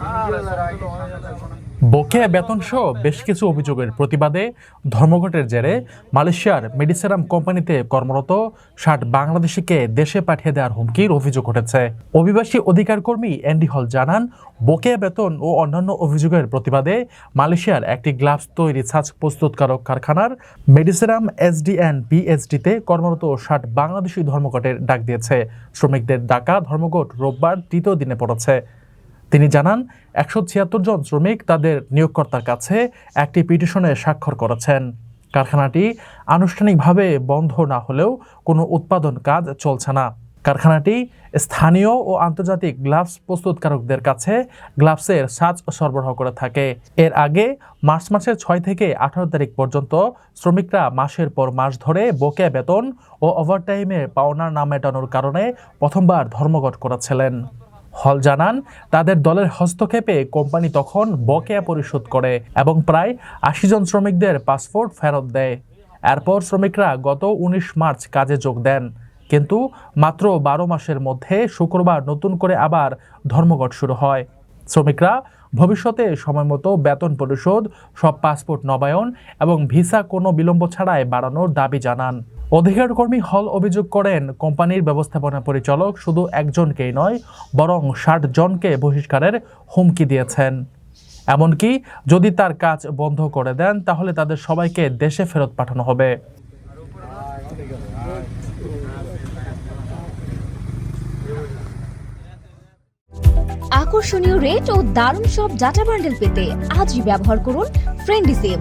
ആ বকেয়া বেতন সহ বেশ কিছু অভিযোগের প্রতিবাদে ধর্মঘটের জেরে মালয়েশিয়ার মেডিসেরাম কোম্পানিতে কর্মরত ষাট বাংলাদেশিকে দেশে পাঠিয়ে দেওয়ার হুমকির অভিযোগ উঠেছে। অভিবাসী অধিকার কর্মী অ্যান্ডি হল জানান, বকেয়া বেতন ও অন্যান্য অভিযোগের প্রতিবাদে মালয়েশিয়ার একটি গ্লাভস তৈরি ছাঁচ প্রস্তুতকারক কারখানার মেডিসেরাম এসডিএন পিএইচডিতে কর্মরত ষাট বাংলাদেশি ধর্মঘটের ডাক দিয়েছে। শ্রমিকদের ডাকা ধর্মঘট রোববার তৃতীয় দিনে পড়েছে। তিনি জানান, একশো ছিয়াত্তর জন শ্রমিক তাদের নিয়োগকর্তার কাছে একটি পিটিশনে স্বাক্ষর করেছেন। কারখানাটি আনুষ্ঠানিকভাবে বন্ধ না হলেও কোনো উৎপাদন কাজ চলছে না। কারখানাটি স্থানীয় ও আন্তর্জাতিক গ্লাভস প্রস্তুতকারকদের কাছে গ্লাভসের সাজ সরবরাহ করে থাকে। এর আগে মার্চ মাসের ছয় থেকে আঠারো তারিখ পর্যন্ত শ্রমিকরা মাসের পর মাস ধরে বকেয়া বেতন ও ওভারটাইমে পাওনা না মেটানোর কারণে প্রথমবার ধর্মঘট করেছিলেন। হল জানান, তাদের দলের হস্তক্ষেপে কোম্পানি তখন বকেয়া পরিশোধ করে এবং প্রায় আশি জন শ্রমিকদের পাসপোর্ট ফেরত দেয়। এরপর শ্রমিকরা গত উনিশ মার্চ কাজে যোগ দেন। কিন্তু মাত্র বারো মাসের মধ্যে শুক্রবার নতুন করে আবার ধর্মঘট শুরু হয়। শ্রমিকরা ভবিষ্যতে সময়মতো বেতন পরিশোধ, সব পাসপোর্ট নবায়ন এবং ভিসা কোনো বিলম্ব ছাড়াই বাড়ানোর দাবি জানান। অধিকার কর্মী হল অভিযোগ করেন, কোম্পানির ব্যবস্থাপনা পরিচালক শুধু একজনকেই নয়, বরং ষাট জনকে বহিষ্কারের হুমকি দিয়েছেন। এমনকি যদি তার কাজ বন্ধ করে দেন, তাহলে তাদের সবাইকে দেশে ফেরত পাঠানো হবে। আকর্ষণীয় রেট ও দারুণ সব ডাটা বান্ডেল পেতে আজই ব্যবহার করুন ফ্রেন্ডি সিম